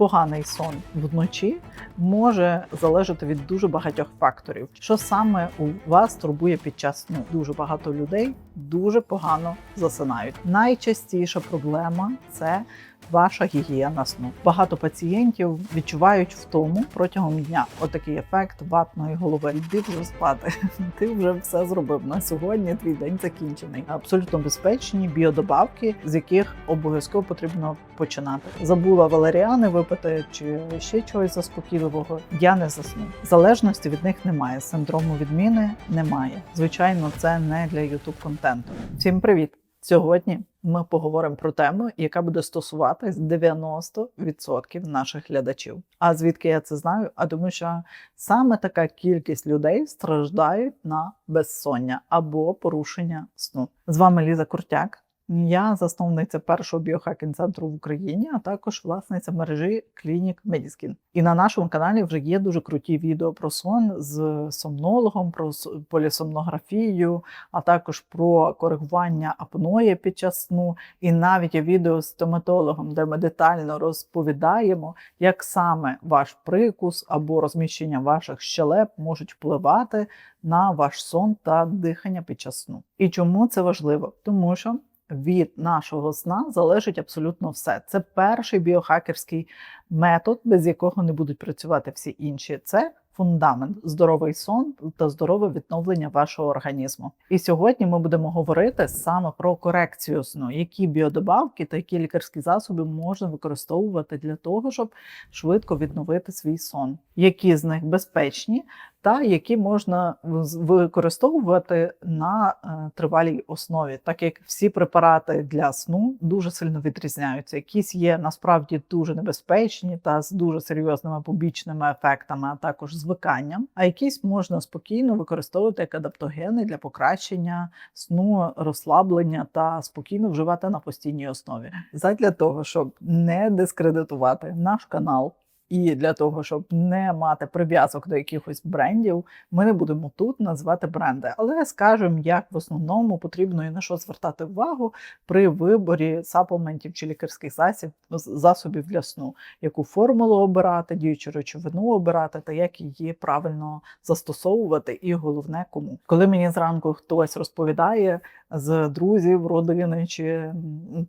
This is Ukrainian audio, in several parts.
поганий сон вночі може залежати від дуже багатьох факторів. Що саме у вас турбує під час сну? Дуже багато людей дуже погано засинають. Найчастіша проблема це ваша гігієна сну. Багато пацієнтів відчувають втому протягом дня. Отакий ефект ватної голови. Йди вже спати. Ти вже все зробив на сьогодні. Твій день закінчений. Абсолютно безпечні біодобавки, з яких обов'язково потрібно починати. Забула валеріани випити чи ще чогось заспокійливого. Я не засну. Залежності від них немає. Синдрому відміни немає. Звичайно, це не для youtube контенту. Всім привіт! Сьогодні ми поговоримо про тему, яка буде стосуватись 90% наших глядачів. А звідки я це знаю? А тому, що саме така кількість людей страждають на безсоння або порушення сну. З вами Ліза Куртяк. Я засновниця першого біохакінг центру в Україні, а також власниця мережі Клінік Медіскін. І на нашому каналі вже є дуже круті відео про сон з сомнологом, про полісомнографію, а також про коригування апної під час сну. І навіть є відео з стоматологом, де ми детально розповідаємо, як саме ваш прикус або розміщення ваших щелеп можуть впливати на ваш сон та дихання під час сну. І чому це важливо? Тому що від нашого сна залежить абсолютно все. Це перший біохакерський метод, без якого не будуть працювати всі інші. Це фундамент, здоровий сон та здорове відновлення вашого організму. І сьогодні ми будемо говорити саме про корекцію сну, які біодобавки та які лікарські засоби можна використовувати для того, щоб швидко відновити свій сон, які з них безпечні, та які можна використовувати на е, тривалій основі, так як всі препарати для сну дуже сильно відрізняються. Якісь є насправді дуже небезпечні та з дуже серйозними побічними ефектами, а також звиканням. А якісь можна спокійно використовувати як адаптогени для покращення сну, розслаблення та спокійно вживати на постійній основі. Задля того, щоб не дискредитувати наш канал. І для того, щоб не мати прив'язок до якихось брендів, ми не будемо тут називати бренди, але скажемо, як в основному потрібно і на що звертати увагу при виборі саплментів чи лікарських засіб, засобів для сну, яку формулу обирати, діючу речовину обирати, та як її правильно застосовувати, і головне кому. Коли мені зранку хтось розповідає з друзів, родини чи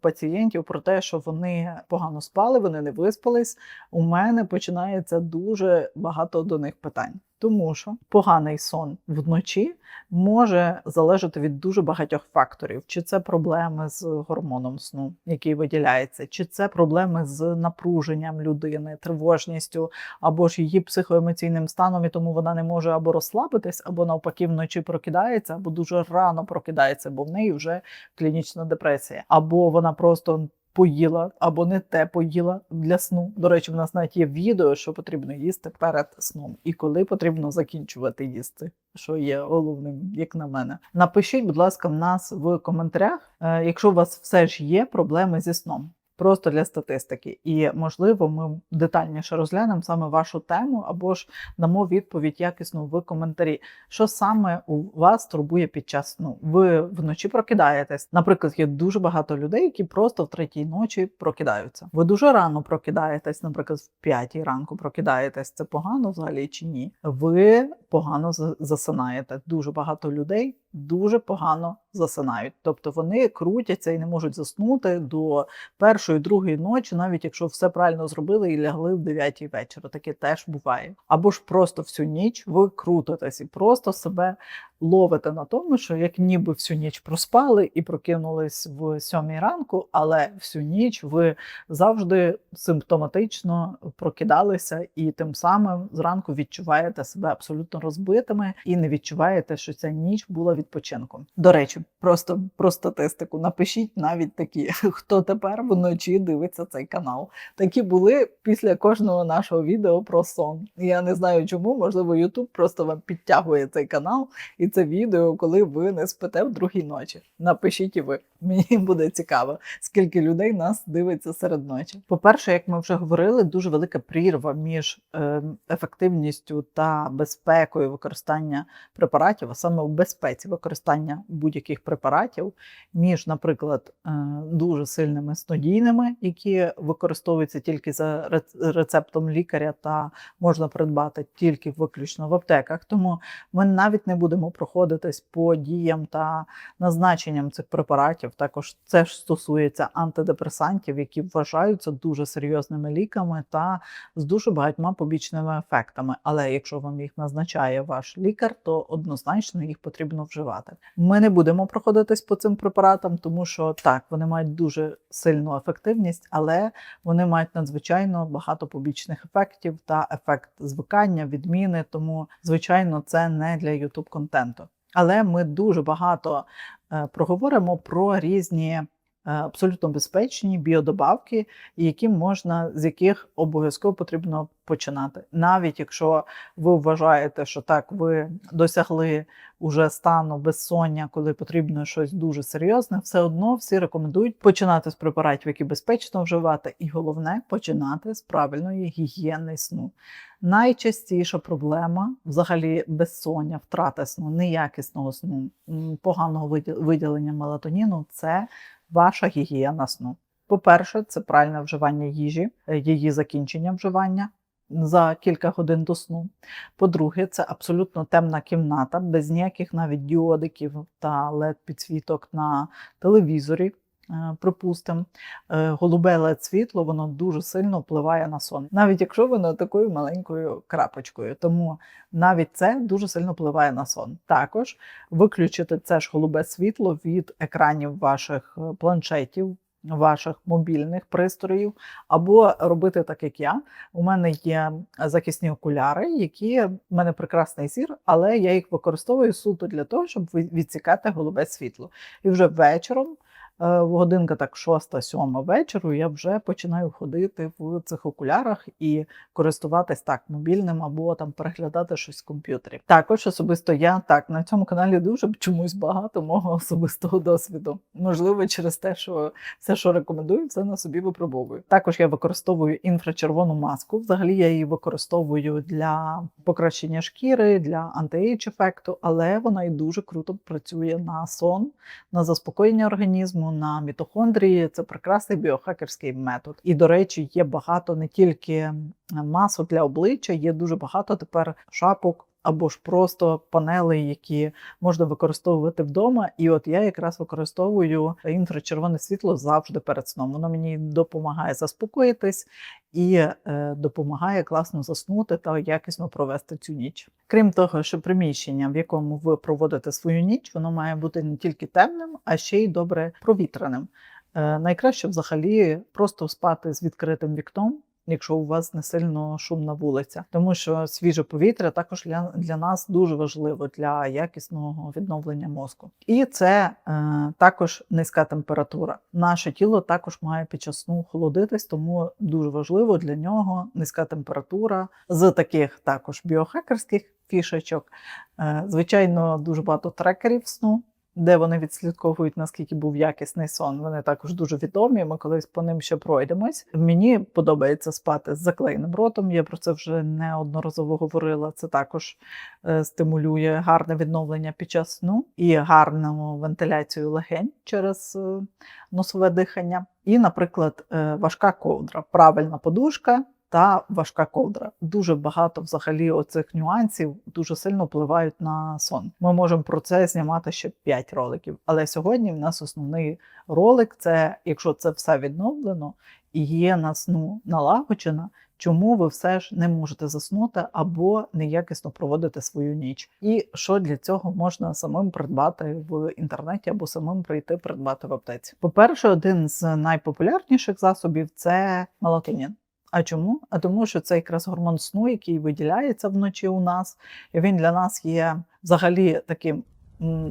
пацієнтів про те, що вони погано спали, вони не виспались, у мене починається дуже багато до них питань. Тому що поганий сон вночі може залежати від дуже багатьох факторів: чи це проблеми з гормоном сну, який виділяється, чи це проблеми з напруженням людини, тривожністю, або ж її психоемоційним станом, і тому вона не може або розслабитись, або навпаки вночі прокидається, або дуже рано прокидається, бо в неї вже клінічна депресія, або вона просто поїла або не те поїла для сну. До речі, в нас навіть є відео, що потрібно їсти перед сном і коли потрібно закінчувати їсти. Що є головним, як на мене. Напишіть, будь ласка, в нас в коментарях, е, якщо у вас все ж є проблеми зі сном. Просто для статистики, і можливо, ми детальніше розглянемо саме вашу тему, або ж дамо відповідь якісну в коментарі, що саме у вас турбує під час сну. Ви вночі прокидаєтесь. Наприклад, є дуже багато людей, які просто в третій ночі прокидаються. Ви дуже рано прокидаєтесь, наприклад, в п'ятій ранку прокидаєтесь. Це погано взагалі чи ні? Ви погано за- засинаєте. Дуже багато людей дуже погано засинають. Тобто вони крутяться і не можуть заснути до першої, другої ночі, навіть якщо все правильно зробили і лягли в 9 вечора. Таке теж буває. Або ж просто всю ніч ви крутитесь і просто себе ловите на тому, що як ніби всю ніч проспали і прокинулись в сьомій ранку, але всю ніч ви завжди симптоматично прокидалися, і тим самим зранку відчуваєте себе абсолютно розбитими і не відчуваєте, що ця ніч була відпочинком. До речі, просто про статистику напишіть навіть такі, хто тепер вночі дивиться цей канал. Такі були після кожного нашого відео про сон. Я не знаю чому, можливо, YouTube просто вам підтягує цей канал, і дивіться відео, коли ви не спите в другій ночі. Напишіть і ви. Мені буде цікаво, скільки людей нас дивиться серед ночі. По-перше, як ми вже говорили, дуже велика прірва між е, ефективністю та безпекою використання препаратів, а саме в безпеці використання будь-яких препаратів, між, наприклад, е, дуже сильними снодійними, які використовуються тільки за рецептом лікаря та можна придбати тільки виключно в аптеках. Тому ми навіть не будемо проходитись по діям та назначенням цих препаратів. Також це ж стосується антидепресантів, які вважаються дуже серйозними ліками та з дуже багатьма побічними ефектами. Але якщо вам їх назначає ваш лікар, то однозначно їх потрібно вживати. Ми не будемо проходитись по цим препаратам, тому що так вони мають дуже сильну ефективність, але вони мають надзвичайно багато побічних ефектів та ефект звикання, відміни. Тому, звичайно, це не для youtube контенту. Але ми дуже багато е, проговоримо про різні абсолютно безпечні біодобавки, які можна з яких обов'язково потрібно починати. Навіть якщо ви вважаєте, що так ви досягли уже стану безсоння, коли потрібно щось дуже серйозне, все одно всі рекомендують починати з препаратів, які безпечно вживати, і головне починати з правильної гігієни сну. Найчастіша проблема взагалі безсоння, втрата сну, неякісного сну, поганого виділення мелатоніну це ваша гігієна сну. По-перше, це правильне вживання їжі, е, її закінчення вживання за кілька годин до сну. По-друге, це абсолютно темна кімната, без ніяких навіть діодиків та led підсвіток на телевізорі. Е, Припустимо, Е, голубе led світло воно дуже сильно впливає на сон, навіть якщо воно такою маленькою крапочкою. Тому навіть це дуже сильно впливає на сон. Також виключити це ж голубе світло від екранів ваших е, планшетів. Ваших мобільних пристроїв, або робити так, як я. У мене є захисні окуляри, які в мене прекрасний зір, але я їх використовую суто для того, щоб відсікати голубе світло. І вже вечором годинка так 6-7 вечору, я вже починаю ходити в цих окулярах і користуватись так мобільним або там переглядати щось в комп'ютері. Також особисто я так на цьому каналі дуже чомусь багато мого особистого досвіду. Можливо, через те, що все, що рекомендую, все на собі випробовую. Також я використовую інфрачервону маску. Взагалі я її використовую для покращення шкіри, для антиейдж ефекту, але вона і дуже круто працює на сон, на заспокоєння організму, на мітохондрії. Це прекрасний біохакерський метод. І, до речі, є багато не тільки масок для обличчя, є дуже багато тепер шапок. Або ж просто панели, які можна використовувати вдома. І от я якраз використовую інфрачервоне світло завжди перед сном. Воно мені допомагає заспокоїтись і е, допомагає класно заснути та якісно провести цю ніч. Крім того, що приміщення, в якому ви проводите свою ніч, воно має бути не тільки темним, а ще й добре провітреним. Е, найкраще взагалі просто спати з відкритим вікном. Якщо у вас не сильно шумна вулиця, тому що свіже повітря також для, для нас дуже важливо для якісного відновлення мозку. І це е, також низька температура. Наше тіло також має під час сну холодитись, тому дуже важливо для нього низька температура з таких також біохакерських фішечок. Е, звичайно, дуже багато трекерів сну де вони відслідковують, наскільки був якісний сон. Вони також дуже відомі. Ми колись по ним ще пройдемось. Мені подобається спати з заклеєним ротом. Я про це вже неодноразово говорила. Це також е, стимулює гарне відновлення під час сну і гарну вентиляцію легень через е, носове дихання. І, наприклад, е, важка ковдра, правильна подушка та важка ковдра. Дуже багато взагалі оцих нюансів дуже сильно впливають на сон. Ми можемо про це знімати ще 5 роликів. Але сьогодні в нас основний ролик це якщо це все відновлено і є на сну налагоджена. Чому ви все ж не можете заснути або неякісно проводити свою ніч? І що для цього можна самим придбати в інтернеті або самим прийти придбати в аптеці? По-перше, один з найпопулярніших засобів це мелатонін. А чому? А тому, що це якраз гормон сну, який виділяється вночі у нас, і він для нас є взагалі таким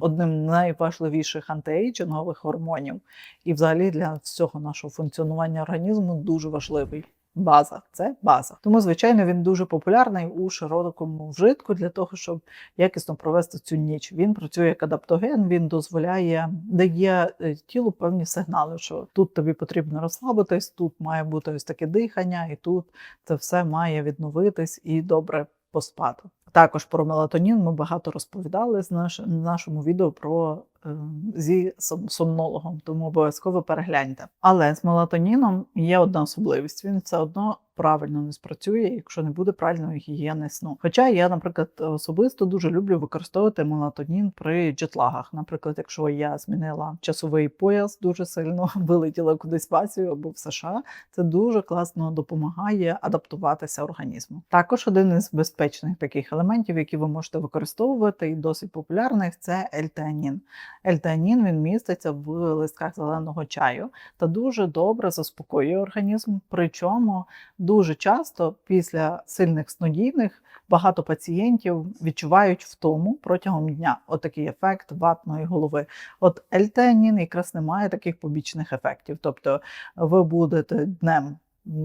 одним з найважливіших антиейджингових гормонів, і взагалі для всього нашого функціонування організму дуже важливий. База. Це база. Тому, звичайно, він дуже популярний у широкому вжитку для того, щоб якісно провести цю ніч. Він працює як адаптоген, він дозволяє, дає е, тілу певні сигнали, що тут тобі потрібно розслабитись, тут має бути ось таке дихання, і тут це все має відновитись і добре поспати. Також про мелатонін ми багато розповідали з наш, нашому відео про е, зі сомнологом, тому обов'язково перегляньте. Але з мелатоніном є одна особливість: він все одно правильно не спрацює, якщо не буде правильної гігієни сну. Хоча я, наприклад, особисто дуже люблю використовувати мелатонін при джетлагах. Наприклад, якщо я змінила часовий пояс дуже сильно, вилетіла кудись в Азію або в США, це дуже класно допомагає адаптуватися організму. Також один із безпечних таких елементів, які ви можете використовувати, і досить популярних, це ельтеанін. Ельтеанін він міститься в листках зеленого чаю та дуже добре заспокоює організм. Причому дуже часто після сильних снодійних багато пацієнтів відчувають втому протягом дня. Отакий ефект ватної голови. От ельтеанін якраз не має таких побічних ефектів. Тобто ви будете днем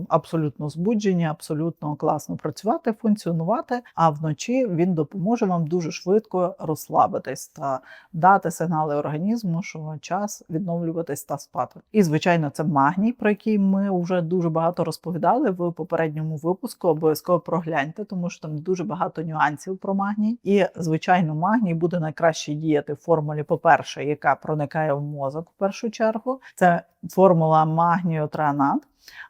абсолютно збуджені, абсолютно класно працювати, функціонувати. А вночі він допоможе вам дуже швидко розслабитись та дати сигнали організму, що час відновлюватись та спати. І звичайно, це магній, про який ми вже дуже багато розповідали в попередньому випуску. Обов'язково прогляньте, тому що там дуже багато нюансів про магній. І звичайно, магній буде найкраще діяти в формулі, по-перше, яка проникає в мозок в першу чергу. Це формула магнію трианат.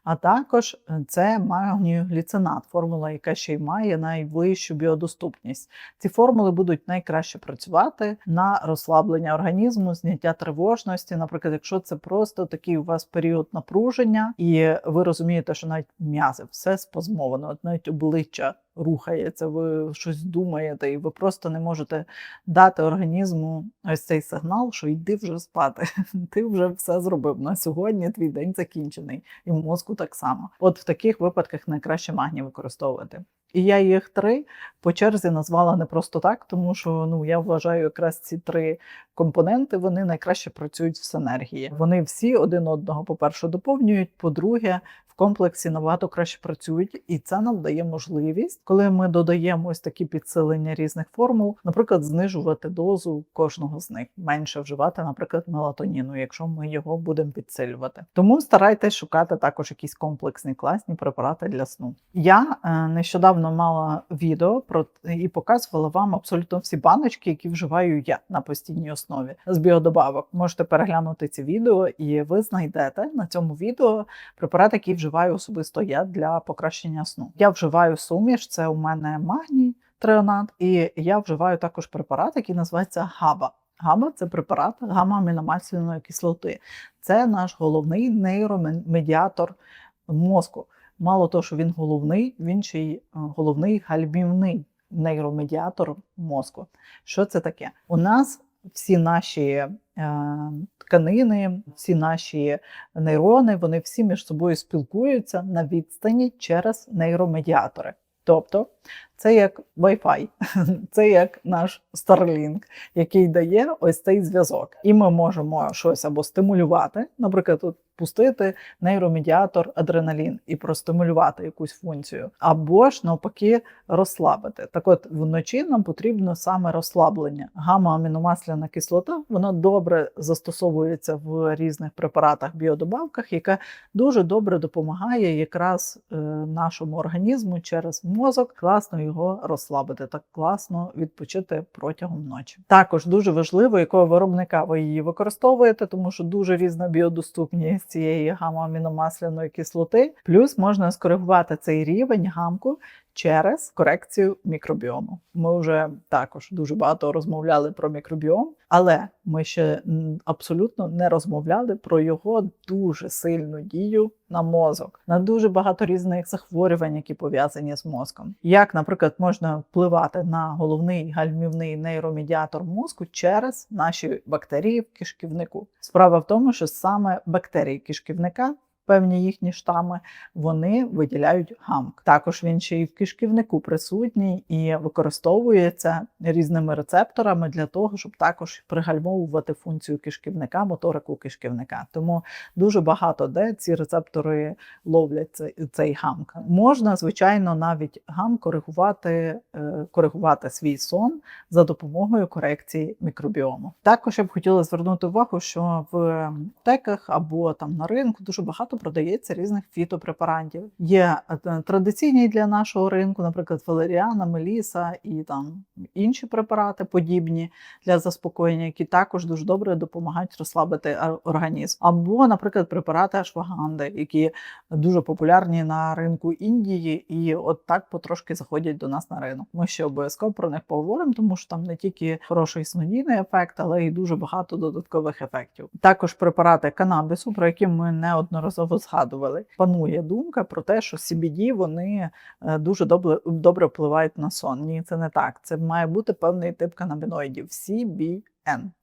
А також е, це магніогліцинат, формула, яка ще й має найвищу біодоступність. Ці формули будуть найкраще працювати на розслаблення організму, зняття тривожності. Наприклад, якщо це просто такий у вас період напруження, і ви розумієте, що навіть м'язи все спазмовано, навіть обличчя рухається, ви щось думаєте, і ви просто не можете дати організму ось цей сигнал, що йди вже спати. Ти вже все зробив на сьогодні. Твій день закінчений, і мозку так само. От в таких випадках найкраще магній використовувати. І я їх три по черзі назвала не просто так, тому що ну я вважаю, якраз ці три компоненти вони найкраще працюють в синергії. Вони всі один одного, по-перше, доповнюють. По-друге, в комплексі набагато краще працюють, і це нам дає можливість, коли ми додаємо ось такі підсилення різних формул, наприклад, знижувати дозу кожного з них, менше вживати, наприклад, мелатоніну, якщо ми його будемо підсилювати. Тому старайтесь шукати також якісь комплексні класні препарати для сну. Я е, нещодавно мала відео про і показувала вам абсолютно всі баночки, які вживаю я на постійній основі з біодобавок. Можете переглянути ці відео, і ви знайдете на цьому відео препарат, який вживаю особисто я для покращення сну. Я вживаю суміш, це у мене магній трионат, і я вживаю також препарат, який називається габа. Габа це препарат гамма-аміномасляної кислоти. Це наш головний нейромедіатор мозку. Мало того, що він головний, він ще й е, головний гальмівний нейромедіатор мозку. Що це таке? У нас всі наші е, тканини, всі наші нейрони, вони всі між собою спілкуються на відстані через нейромедіатори. Тобто це як Wi-Fi, це як наш Starlink, який дає ось цей зв'язок. І ми можемо щось або стимулювати, наприклад, тут пустити нейромедіатор адреналін і простимулювати якусь функцію, або ж навпаки розслабити. Так от вночі нам потрібно саме розслаблення. Гамма-аміномасляна кислота вона добре застосовується в різних препаратах, біодобавках, яка дуже добре допомагає якраз е, нашому організму через мозок класно його розслабити, так класно відпочити протягом ночі. Також дуже важливо, якого виробника ви її використовуєте, тому що дуже різна біодоступність цієї гамма-аміномасляної кислоти. Плюс можна скоригувати цей рівень гамку через корекцію мікробіому. Ми вже також дуже багато розмовляли про мікробіом, але ми ще абсолютно не розмовляли про його дуже сильну дію на мозок, на дуже багато різних захворювань, які пов'язані з мозком. Як, наприклад, можна впливати на головний гальмівний нейромедіатор мозку через наші бактерії в кишківнику. Справа в тому, що саме бактерії кишківника певні їхні штами, вони виділяють гамк. Також він ще й в кишківнику присутній і використовується різними рецепторами для того, щоб також пригальмовувати функцію кишківника, моторику кишківника. Тому дуже багато де ці рецептори ловлять цей, гамк. Можна, звичайно, навіть гам коригувати, е, коригувати свій сон за допомогою корекції мікробіому. Також я б хотіла звернути увагу, що в аптеках або там на ринку дуже багато продається різних фітопрепарантів. Є е, традиційні для нашого ринку, наприклад, валеріана, меліса і там інші препарати подібні для заспокоєння, які також дуже добре допомагають розслабити організм. Або, наприклад, препарати ашваганди, які дуже популярні на ринку Індії, і от так потрошки заходять до нас на ринок. Ми ще обов'язково про них поговоримо, тому що там не тільки хороший снодійний ефект, але й дуже багато додаткових ефектів. Також препарати канабісу, про які ми неодноразово згадували. Панує думка про те, що CBD вони е, дуже добре, добре впливають на сон. Ні, це не так. Це має бути певний тип канабіноїдів CBN.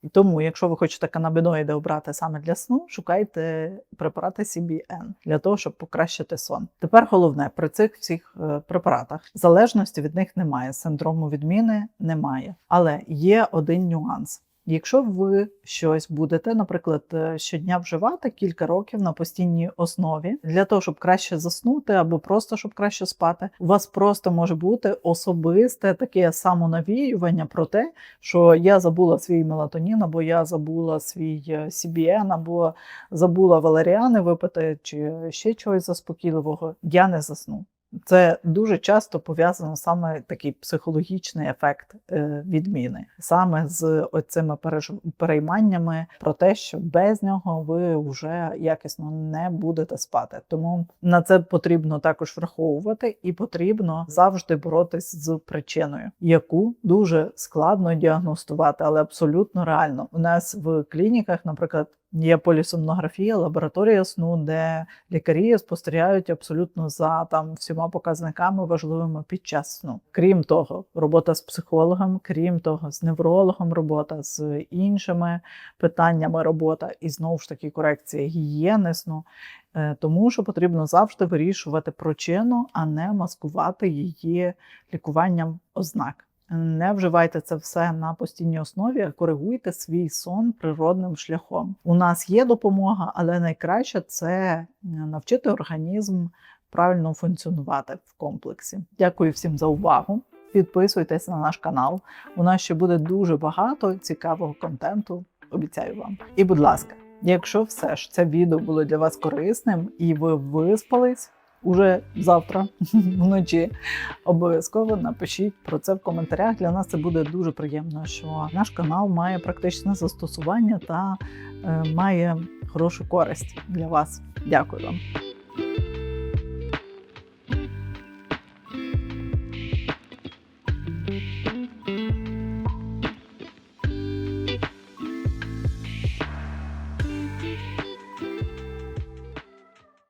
І тому, якщо ви хочете канабіноїди обрати саме для сну, шукайте препарати CBN для того, щоб покращити сон. Тепер головне при цих всіх е, препаратах залежності від них немає, синдрому відміни немає. Але є один нюанс. Якщо ви щось будете, наприклад, е, щодня вживати кілька років на постійній основі для того, щоб краще заснути, або просто щоб краще спати, у вас просто може бути особисте таке самонавіювання про те, що я забула свій мелатонін, або я забула свій е, CBN, або забула валеріани випити, чи ще чогось заспокійливого. Я не засну. Це дуже часто пов'язано саме такий психологічний ефект е, відміни, саме з переж- перейманнями про те, що без нього ви вже якісно не будете спати. Тому на це потрібно також враховувати, і потрібно завжди боротись з причиною, яку дуже складно діагностувати, але абсолютно реально. У нас в клініках, наприклад. Є полісомнографія, лабораторія сну, де лікарі спостерігають абсолютно за там всіма показниками важливими під час сну. Крім того, робота з психологом, крім того, з неврологом робота, з іншими питаннями робота, і знову ж таки корекція гігієни сну. Е, Тому що потрібно завжди вирішувати причину, а не маскувати її лікуванням ознак. Не вживайте це все на постійній основі, коригуйте свій сон природним шляхом. У нас є допомога, але найкраще це навчити організм правильно функціонувати в комплексі. Дякую всім за увагу. Підписуйтесь на наш канал. У нас ще буде дуже багато цікавого контенту. Обіцяю вам. І, будь ласка, якщо все ж це відео було для вас корисним і ви виспались уже завтра вночі, обов'язково напишіть про це в коментарях. Для нас це буде дуже приємно, що наш канал має практичне застосування та е, має хорошу користь для вас. Дякую вам.